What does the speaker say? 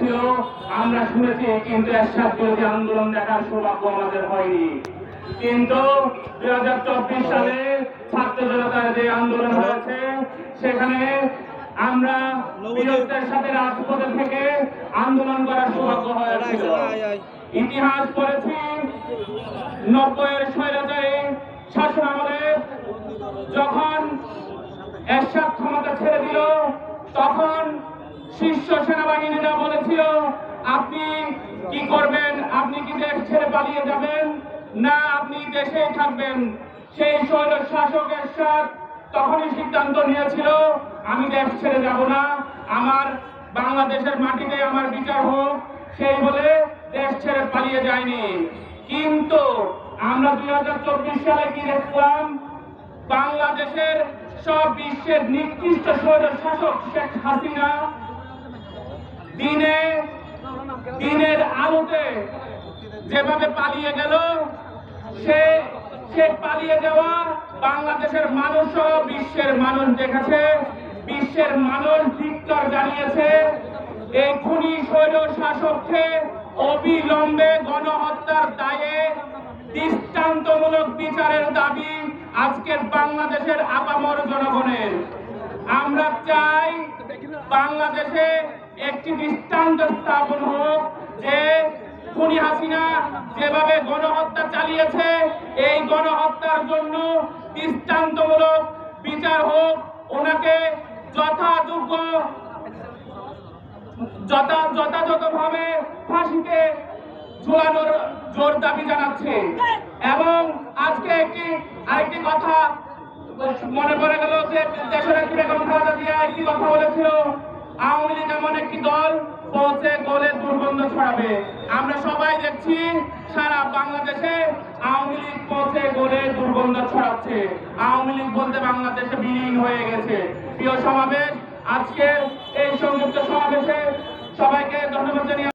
ছিল আমরা শুনেছি, কিন্তু এরশাদ বিরোধী আন্দোলন দেখার সৌভাগ্য আমাদের হয়নি। কিন্তু দুই হাজার চব্বিশ সালে ছাত্র জনতার যে আন্দোলন হয়েছে, সেখানে আমরা বীরত্বের সাথে রাজপথে থেকে আন্দোলন করার সৌভাগ্য হয়েছিল। ইতিহাস পড়েছি, নব্বইয়ের স্বৈরাচারী শাসন আমলে যখন এরশাদ ক্ষমতা ছেড়ে দিল, তখন শীর্ষ সেনাবাহিনীরা বলেছিল আপনি কি করবেন আপনি কি দেশ ছেড়ে পালিয়ে যাবেন, না আপনি দেশেই থাকবেন। সেই শৈল শাসকের এরশাদ তখনই সিদ্ধান্ত নিয়েছিল, আমি দেশ ছেড়ে যাব না, আমার বাংলাদেশের মাটিতে আমার বিচার হোক, সেই বলে দেশ ছেড়ে পালিয়ে যায়নি। কিন্তু আমরা দুই হাজার চব্বিশ সালে কি দেখলাম? বাংলাদেশের সব বিশ্বের নিকৃষ্ট স্বৈর শাসক শেখ হাসিনা দিনে, দিনের আলোতে যেভাবে পালিয়ে গেল, সে সে পালিয়ে যাওয়া বাংলাদেশের মানুষ বিশ্বের মানুষ দেখেছে, বিশ্বের মানুষ ধিক্কার জানিয়েছে, এই খুনি স্বৈর শাসককে অবিলম্বে গণহত্যার দায়ে দৃষ্টান্তমূলক বিচারের দাবি আজকের বাংলাদেশের আপামর জনগণের। আমরা চাই বাংলাদেশে একটি দৃষ্টান্ত স্থাপন হোক, যে খুনি হাসিনা যেভাবে গণহত্যা চালিয়েছে, এই গণহত্যার জন্য দৃষ্টান্তমূলক বিচার হোক। ওনাকে যথাযোগ্য, যথা, যথাযথভাবে ফাঁসিতে ঝোলানোর জোর দাবি জানাচ্ছে। এবং আজকে একটি, আরেকটি কথা মনে পড়ে গেল যে দেশের একটি একটি কথা বলেছিল। আওয়ামী লীগ এমন একটি দল পৌঁছে গোলে দুর্গন্ধ ছড়াবে। আমরা সবাই দেখছি সারা বাংলাদেশে আওয়ামী লীগ পথে গোলে দুর্গন্ধ ছড়াচ্ছে। আওয়ামী লীগ বলতে বাংলাদেশে বিলীন হয়ে গেছে। প্রিয় সমাবেশ, আজকের এই সংযুক্ত সমাবেশে সবাইকে ধন্যবাদ জানিয়ে